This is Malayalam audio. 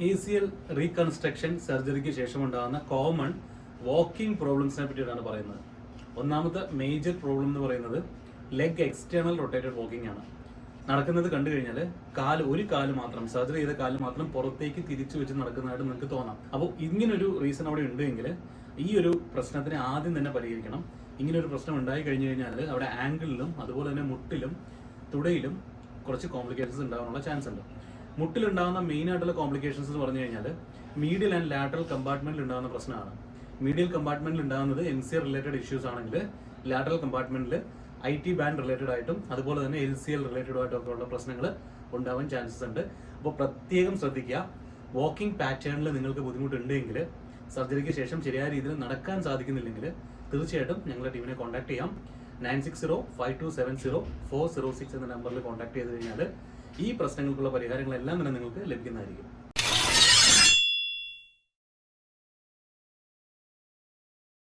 എ സി എൽ റീകൺസ്ട്രക്ഷൻ സർജറിക്ക് ശേഷം ഉണ്ടാകുന്ന കോമൺ വാക്കിംഗ് പ്രോബ്ലംസിനെ പറ്റിയിട്ടാണ് പറയുന്നത്. ഒന്നാമത്തെ മേജർ പ്രോബ്ലം എന്ന് പറയുന്നത് ലെഗ് എക്സ്റ്റേണൽ റൊട്ടേറ്റഡ് വാക്കിംഗ് ആണ്. നടക്കുന്നത് കണ്ടു കഴിഞ്ഞാൽ കാൽ ഒരു കാൽ മാത്രം സർജറി ചെയ്ത കാൽ മാത്രം പുറത്തേക്ക് തിരിച്ചു വെച്ച് നടക്കുന്നതായിട്ട് നിങ്ങൾക്ക് തോന്നാം. അപ്പോൾ ഇങ്ങനൊരു റീസൺ അവിടെ ഉണ്ടെങ്കിൽ ഈ ഒരു പ്രശ്നത്തിനെ ആദ്യം തന്നെ പരിഹരിക്കണം. ഇങ്ങനൊരു പ്രശ്നം ഉണ്ടായി കഴിഞ്ഞു കഴിഞ്ഞാൽ അവിടെ ആംഗിളിലും അതുപോലെ തന്നെ മുട്ടിലും തുടയിലും കുറച്ച് കോംപ്ലിക്കേഷൻസ് ഉണ്ടാകാനുള്ള ചാൻസ് ഉണ്ട്. മുട്ടിലുണ്ടാകുന്ന മെയിൻ ആയിട്ടുള്ള കോംപ്ലിക്കേഷൻസ് എന്ന് പറഞ്ഞു കഴിഞ്ഞാൽ മീഡിയൽ ആൻഡ് ലാറ്ററൽ കമ്പാർട്ട്മെന്റിൽ ഉണ്ടാകുന്ന പ്രശ്നമാണ്. മീഡിയൽ കമ്പാർട്ട്മെന്റിൽ ഉണ്ടാകുന്നത് എം സി റിലേറ്റഡ് ഇഷ്യൂസ് ആണെങ്കിൽ ലാറ്ററൽ കമ്പാർട്ട്മെന്റിൽ ഐ ടി ബാൻഡ് റിലേറ്റഡ് ആയിട്ടും അതുപോലെ തന്നെ എൽ സി എൽ റിലേറ്റഡ് ആയിട്ടും ഉള്ള പ്രശ്നങ്ങൾ ഉണ്ടാവാൻ ചാൻസസ് ഉണ്ട്. അപ്പോൾ പ്രത്യേകം ശ്രദ്ധിക്കുക. വാക്കിംഗ് പാറ്റേണിൽ നിങ്ങൾക്ക് ബുദ്ധിമുട്ടുണ്ടെങ്കിൽ സർജറിക്ക് ശേഷം ശരിയായ രീതിയിൽ നടക്കാൻ സാധിക്കുന്നില്ലെങ്കിൽ തീർച്ചയായിട്ടും ഞങ്ങളുടെ ടീമിനെ കോൺടാക്ട് ചെയ്യാം. Nine six zero five two seven zero four zero six എന്ന നമ്പറിൽ കോൺടാക്ട് ചെയ്ത് കഴിഞ്ഞാൽ ഈ പ്രശ്നങ്ങൾക്കുള്ള പരിഹാരങ്ങളെല്ലാം തന്നെ നിങ്ങൾക്ക് ലഭിക്കുന്നതായിരിക്കും.